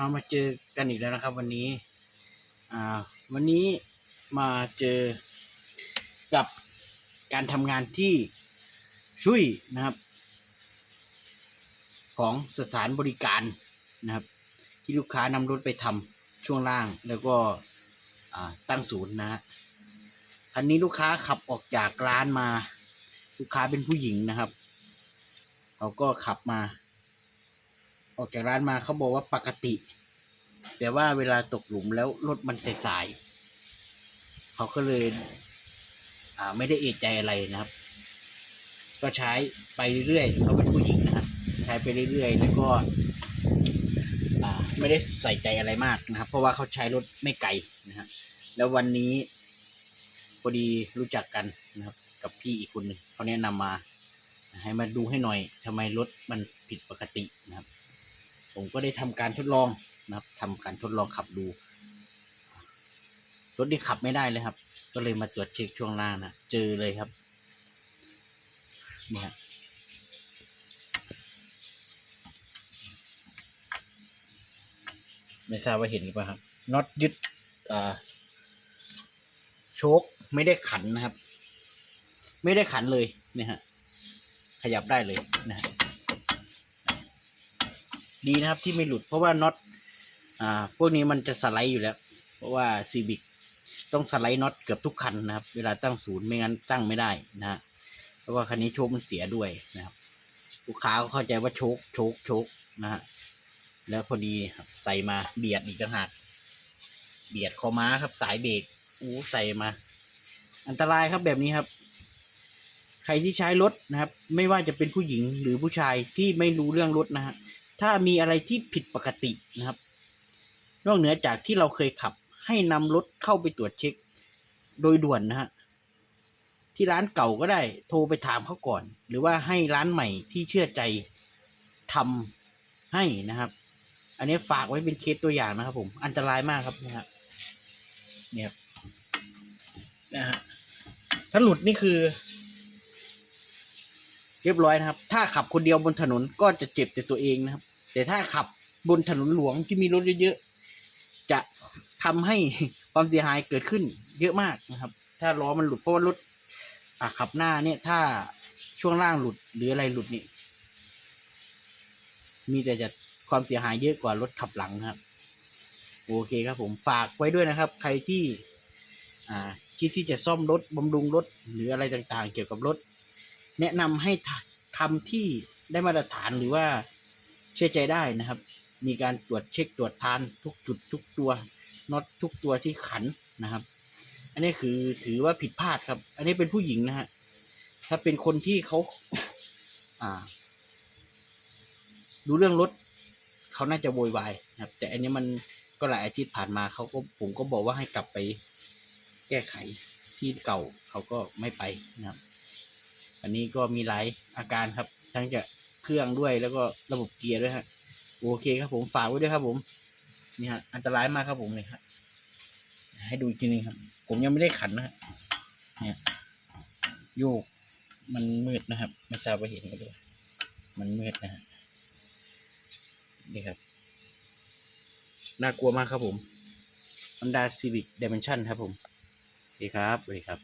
เอามาเจอกันอีกแล้วนะครับ วันนี้ อ่า วันนี้มาเจอกับการทำงานที่ช่วยนะครับ ของสถานบริการนะครับ ที่ลูกค้านำรถไปทำช่วงล่างแล้วก็ตั้งศูนย์นะฮะคันนี้ลูกค้าขับออกจากร้านมา ลูกค้าเป็นผู้หญิงนะครับเขาก็ขับมา ออกจากร้านมาเขาบอกว่าปกติ แต่ว่าเวลาตกหลุมแล้วรถมันสายๆเขาก็เลย อ่า ไม่ได้เอะใจอะไรนะครับ ก็ใช้ไปเรื่อยๆเขาเป็นผู้หญิงนะครับ ใช้ไปเรื่อยๆ แล้วก็ อ่า ไม่ได้ใส่ใจอะไรมากนะครับ เพราะว่าเขาใช้รถไม่ไกลนะฮะแล้ววันนี้พอดีรู้จักกันนะครับ กับพี่อีกคนหนึ่งเขาแนะนำมา ให้มาดูให้หน่อยทำไมรถมันผิดปกตินะครับ ผมก็ได้ทำการทดลองนะครับทำการทดลองขับดูรถที่ขับไม่ได้เลยครับ ก็เลยมาตรวจเช็คช่วงล่างนะเจอเลยครับเนี่ยไม่ทราบว่าเห็นหรือเปล่าครับน็อตยึดโชคไม่ได้ขันนะครับ ไม่ได้ขันเลยเนี่ยฮะขยับได้เลยนะฮะ ดีนะครับที่ไม่หลุด เพราะว่าน็อตอ่าพวกนี้มันจะสไลด์อยู่แล้ว เพราะว่าซีบิกต้องสไลด์น็อตเกือบทุกคันนะครับ เวลาตั้งศูนย์ไม่งั้นตั้งไม่ได้นะฮะเพราะว่าคันนี้โชคมันเสียด้วยนะครับ ลูกค้าก็เข้าใจว่าโชคโชคโชคนะฮะแล้วพอดีใส่มาเบียดอีกต่างหากเบียดคอม้าครับ สายเบรกอู้ใส่มา อันตรายครับแบบนี้ครับ ใครที่ใช้รถนะครับ ไม่ว่าจะเป็นผู้หญิงหรือผู้ชายที่ไม่รู้เรื่องรถนะฮะ ถ้ามีอะไรที่ผิดปกตินะครับ นอกเหนือจากที่เราเคยขับให้นำรถเข้าไปตรวจเช็ค โดยด่วนนะฮะที่ร้านเก่าก็ได้โทรไปถามเขาก่อน หรือว่าให้ร้านใหม่ที่เชื่อใจทำให้นะครับ อันนี้ฝากไว้เป็นเคสตัวอย่างนะครับ ผม อันตรายมากครับนะฮะเนี่ยนะฮะถ้าหลุดนี่คือ เรียบร้อยนะครับ ถ้าขับคนเดียวบนถนนก็จะเจ็บแต่ตัวเองนะครับ แต่ถ้าขับบนถนนหลวงที่มีรถเยอะๆจะทำให้ความเสียหายเกิดขึ้นเยอะมากนะครับ ถ้าล้อมันหลุดเพราะว่ารถอะขับหน้าเนี่ย ถ้าช่วงล่างหลุดหรืออะไรหลุดนี่มีแต่จะความเสียหายเยอะกว่ารถขับหลังครับ โอเคครับผมฝากไว้ด้วยนะครับ ใครที่อ่าคิดที่จะซ่อมรถบำรุงรถหรืออะไรต่างๆ เกี่ยวกับรถ แนะนำให้ทำที่ได้มาตรฐานหรือว่า เชื่อใจได้นะครับ มีการตรวจเช็คตรวจทานทุกจุดทุกตัวน็อตทุกตัวที่ขันนะครับ อันนี้คือถือว่าผิดพลาดครับ อันนี้เป็นผู้หญิงนะฮะถ้าเป็นคนที่เขาอ่าดูเรื่องรถเขาน่าจะโวยวายนะครับ แต่อันนี้มันก็หลายอาทิตย์ผ่านมาเขาก็ผมก็บอกว่าให้กลับไปแก้ไขที่เก่าเขาก็ไม่ไปนะครับ อันนี้ก็มีหลายอาการครับ ทั้งจะ เครื่องด้วยแล้วก็ระบบเกียร์ด้วยฮะโอเคครับผมฝากไว้ด้วยครับผมนี่ฮะอันตรายมากครับผมเลยครับให้ดูอีกทีนึงครับ ผมยังไม่ได้ขันนะฮะเนี่ยโยกมันมืดนะครับ ไม่ทราบว่าเห็นกันด้วยมันมืดนะฮะนี่ครับ น่ากลัวมากครับผม Honda Civic Dimension ครับผมดีครับสวัสดีครับ